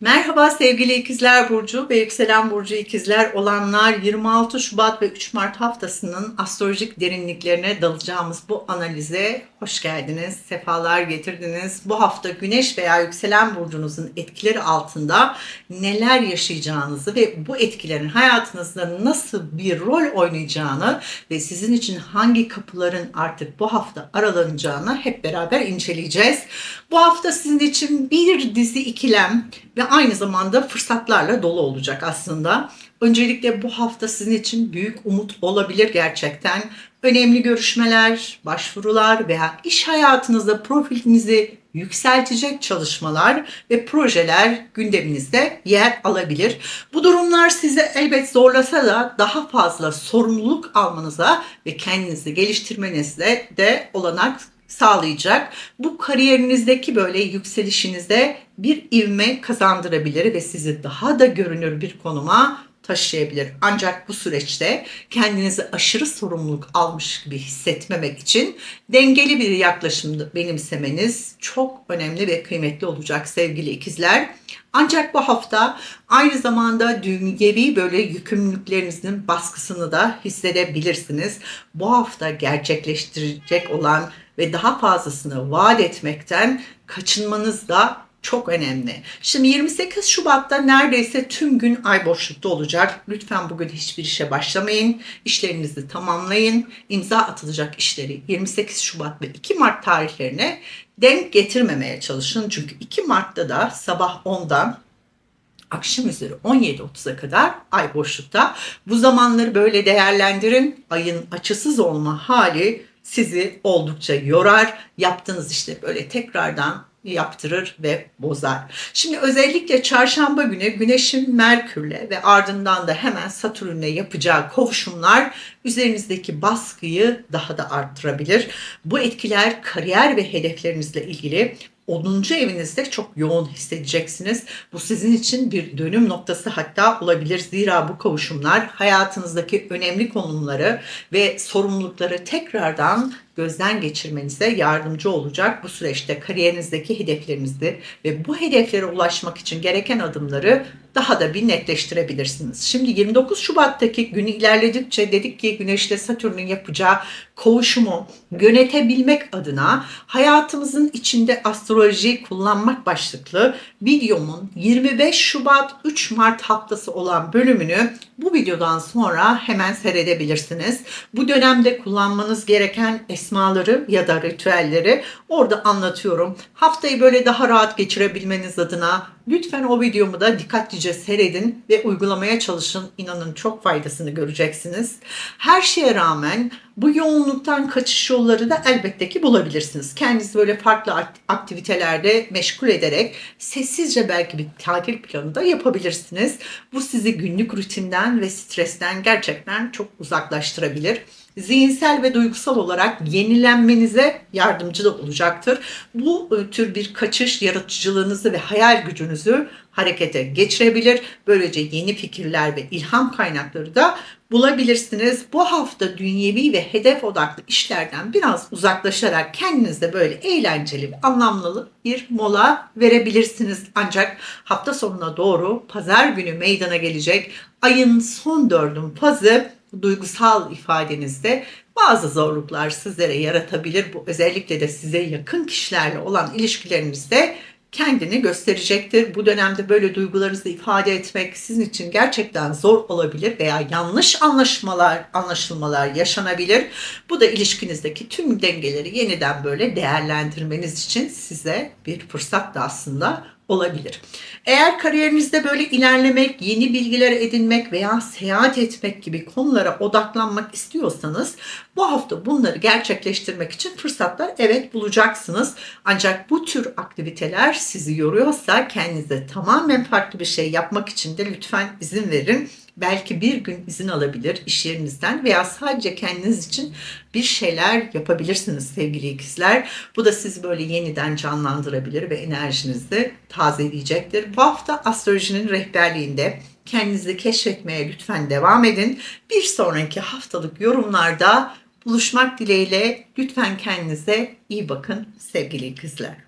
Merhaba sevgili ikizler burcu ve yükselen burcu ikizler olanlar 26 Şubat ve 3 Mart haftasının astrolojik derinliklerine dalacağımız bu analize hoş geldiniz, sefalar getirdiniz. Bu hafta güneş veya yükselen burcunuzun etkileri altında neler yaşayacağınızı ve bu etkilerin hayatınızda nasıl bir rol oynayacağını ve sizin için hangi kapıların artık bu hafta aralanacağını hep beraber inceleyeceğiz. Bu hafta sizin için bir dizi ikilem ve aynı zamanda fırsatlarla dolu olacak aslında. Öncelikle bu hafta sizin için büyük umut olabilir gerçekten. Önemli görüşmeler, başvurular veya iş hayatınızda profilinizi yükseltecek çalışmalar ve projeler gündeminizde yer alabilir. Bu durumlar sizi elbet zorlasa da daha fazla sorumluluk almanıza ve kendinizi geliştirmenize de olanak sağlayacak. Bu kariyerinizdeki böyle yükselişinizde bir ivme kazandırabilir ve sizi daha da görünür bir konuma taşıyabilir. Ancak bu süreçte kendinizi aşırı sorumluluk almış gibi hissetmemek için dengeli bir yaklaşım benimsemeniz çok önemli ve kıymetli olacak sevgili ikizler. Ancak bu hafta aynı zamanda dünyevi böyle yükümlülüklerinizin baskısını da hissedebilirsiniz. Bu hafta gerçekleştirecek olan ve daha fazlasını vaat etmekten kaçınmanız da çok önemli. Şimdi 28 Şubat'ta neredeyse tüm gün ay boşlukta olacak. Lütfen bugün hiçbir işe başlamayın. İşlerinizi tamamlayın. İmza atılacak işleri 28 Şubat ve 2 Mart tarihlerine denk getirmemeye çalışın. Çünkü 2 Mart'ta da sabah 10'dan akşam üzeri 17.30'a kadar ay boşlukta. Bu zamanları böyle değerlendirin. Ayın açısız olma hali sizi oldukça yorar. Yaptığınız işte böyle tekrardan yaptırır ve bozar. Şimdi özellikle çarşamba günü Güneş'in Merkür'le ve ardından da hemen Satürn'le yapacağı kovuşumlar üzerinizdeki baskıyı daha da arttırabilir. Bu etkiler kariyer ve hedeflerinizle ilgili 10. evinizde çok yoğun hissedeceksiniz. Bu sizin için bir dönüm noktası hatta olabilir. Zira bu kavuşumlar hayatınızdaki önemli konumları ve sorumlulukları tekrardan gözden geçirmenize yardımcı olacak. Bu süreçte kariyerinizdeki hedeflerinizi ve bu hedeflere ulaşmak için gereken adımları daha da bir netleştirebilirsiniz. Şimdi 29 Şubat'taki günü ilerledikçe dedik ki Güneş ile Satürn'ün yapacağı kovuşumu yönetebilmek adına hayatımızın içinde astroloji kullanmak başlıklı videomun 25 Şubat 3 Mart haftası olan bölümünü bu videodan sonra hemen seyredebilirsiniz. Bu dönemde kullanmanız gereken esmaları ya da ritüelleri orada anlatıyorum. Haftayı böyle daha rahat geçirebilmeniz adına lütfen o videomu da dikkatlice seyredin ve uygulamaya çalışın. İnanın çok faydasını göreceksiniz. Her şeye rağmen bu yoğunluktan kaçış yolları da elbette ki bulabilirsiniz. Kendinizi böyle farklı aktivitelerde meşgul ederek sessizce belki bir tatil planı da yapabilirsiniz. Bu sizi günlük rutinden ve stresten gerçekten çok uzaklaştırabilir zihinsel ve duygusal olarak yenilenmenize yardımcı da olacaktır. Bu e, tür bir kaçış yaratıcılığınızı ve hayal gücünüzü harekete geçirebilir. Böylece yeni fikirler ve ilham kaynakları da bulabilirsiniz. Bu hafta dünyevi ve hedef odaklı işlerden biraz uzaklaşarak kendinize böyle eğlenceli ve anlamlı bir mola verebilirsiniz. Ancak hafta sonuna doğru pazar günü meydana gelecek ayın son dördün pazı duygusal ifadenizde bazı zorluklar sizlere yaratabilir. Bu özellikle de size yakın kişilerle olan ilişkilerinizde kendini gösterecektir. Bu dönemde böyle duygularınızı ifade etmek sizin için gerçekten zor olabilir veya yanlış anlaşmalar, anlaşılmalar yaşanabilir. Bu da ilişkinizdeki tüm dengeleri yeniden böyle değerlendirmeniz için size bir fırsat da aslında olabilir. Eğer kariyerinizde böyle ilerlemek, yeni bilgiler edinmek veya seyahat etmek gibi konulara odaklanmak istiyorsanız bu hafta bunları gerçekleştirmek için fırsatlar evet bulacaksınız. Ancak bu tür aktiviteler sizi yoruyorsa kendinize tamamen farklı bir şey yapmak için de lütfen izin verin belki bir gün izin alabilir iş yerinizden veya sadece kendiniz için bir şeyler yapabilirsiniz sevgili ikizler. Bu da sizi böyle yeniden canlandırabilir ve enerjinizi tazeleyecektir. Bu hafta astrolojinin rehberliğinde kendinizi keşfetmeye lütfen devam edin. Bir sonraki haftalık yorumlarda buluşmak dileğiyle lütfen kendinize iyi bakın sevgili ikizler.